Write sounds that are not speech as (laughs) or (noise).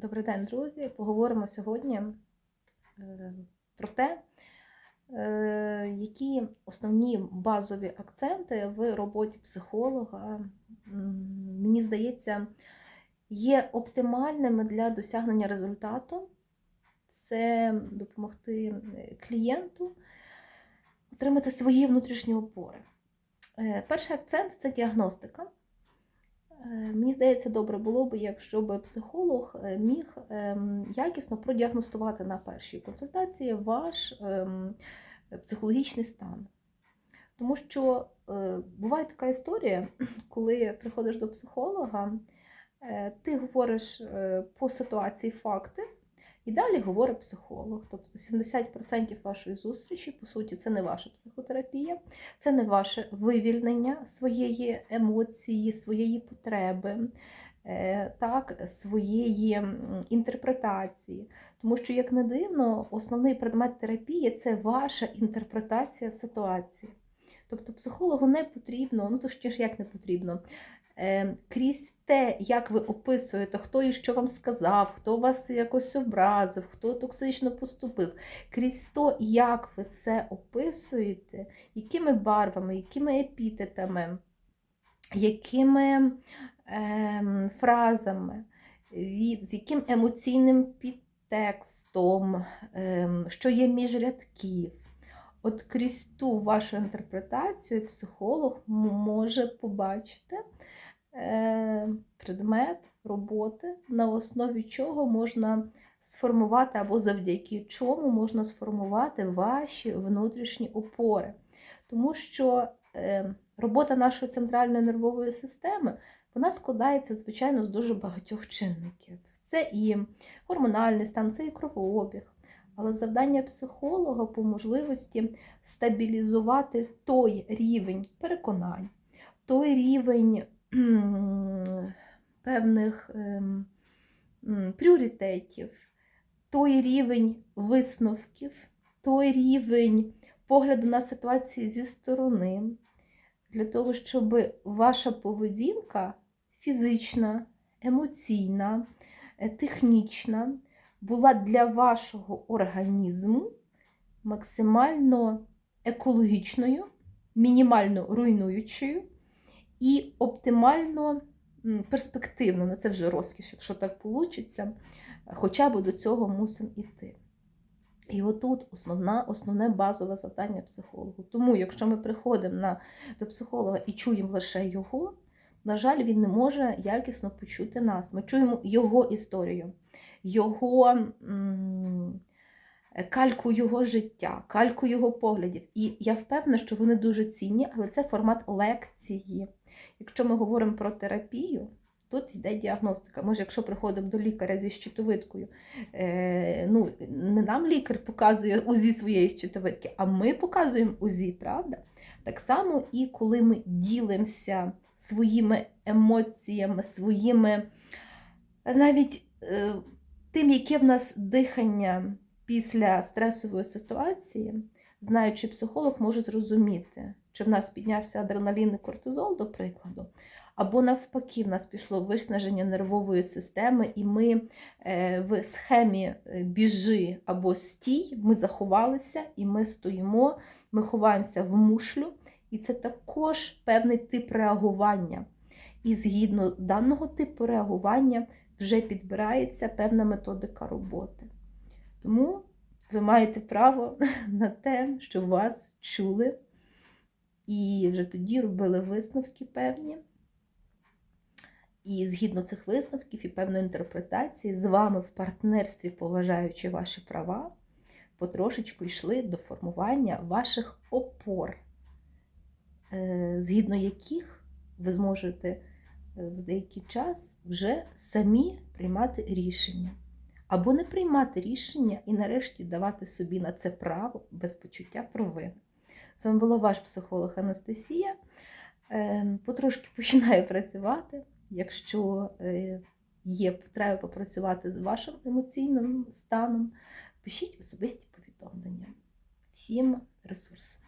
Добрий день, друзі. Поговоримо сьогодні е, про те, е, які основні базові акценти в роботі психолога, мені здається, є оптимальними для досягнення результату. Це допомогти е, клієнту отримати свої внутрішні опори. Перший акцент це діагностика. Мені здається, добре було б, якщо б психолог е, міг ем, якісно продіагностувати на першій консультації ваш ем, психологічний стан. Тому що е, буває така історія, (clears throat) коли приходиш до психолога, е, ти говориш по ситуації факти, і далі говорить психолог. Тобто 70% вашої зустрічі, по суті, це не ваша психотерапія, це не ваше вивільнення своєї емоції, своєї потреби, е, так, своєї інтерпретації. Тому що, як не дивно, основний предмет терапії це ваша інтерпретація ситуації. Тобто психологу не потрібно, ну то ж як не потрібно, крізь те, як ви описуєте, хто і що вам сказав, хто вас якось образив, хто токсично поступив, крізь то, як ви це описуєте, якими барвами, якими епітетами, якими ем, фразами, від, з яким емоційним підтекстом, ем, що є між рядків. От крізь ту вашу інтерпретацію психолог може побачити е, предмет роботи, на основі чого можна сформувати, або завдяки чому можна сформувати ваші внутрішні опори. Тому що е, робота нашої центральної нервової системи вона складається, звичайно, з дуже багатьох чинників. Це і гормональний стан, це і кровообіг. Але завдання психолога по можливості стабілізувати той рівень переконань, той рівень (clears throat) певних ем, пріоритетів, той рівень висновків, той рівень погляду на ситуацію зі сторони, для того, щоб ваша поведінка фізична, емоційна, е, технічна була для вашого організму максимально екологічною, мінімально руйнуючою і оптимально перспективно. Ну, це вже розкіш, якщо так вийде, хоча б до цього мусимо йти. І отут основна, основне базове завдання психологу. Тому, якщо ми приходимо на, до психолога і чуємо лише його, на жаль, він не може якісно почути нас. Ми чуємо його історію, його м, кальку його життя, кальку його поглядів. І я впевнена, що вони дуже цінні, але це формат лекції. Якщо ми говоримо про терапію, тут йде діагностика. Може, якщо приходимо до лікаря зі щитовидкою, е, ну, не нам лікар показує УЗІ своєї щитовидки, а ми показуємо УЗІ, правда? Так само і коли ми ділимося своїми емоціями, своїми навіть е, тим, яке в нас дихання після стресової ситуації, знаючи психолог, може зрозуміти, чи в нас піднявся адреналін і кортизол, до прикладу, або навпаки, в нас пішло виснаження нервової системи, і ми е, в схемі е, біжи або стій, ми заховалися і ми стоїмо, ми ховаємося в мушлю, і це також певний тип реагування. І згідно даного типу реагування вже підбирається певна методика роботи. Тому ви маєте право (laughs) на те, що вас чули, і вже тоді робили висновки певні. І згідно цих висновків і певної інтерпретації, з вами в партнерстві, поважаючи ваші права, потрошечку йшли до формування ваших опор, е, згідно яких ви зможете е, за деякий час вже самі приймати рішення. Або не приймати рішення і нарешті давати собі на це право без почуття провини. З вами була ваш психолог Анастасія. Е, Потрошки починаю працювати. Якщо е, є потреба попрацювати з вашим емоційним станом, пишіть особисті повідомлення. Всім ресурсів.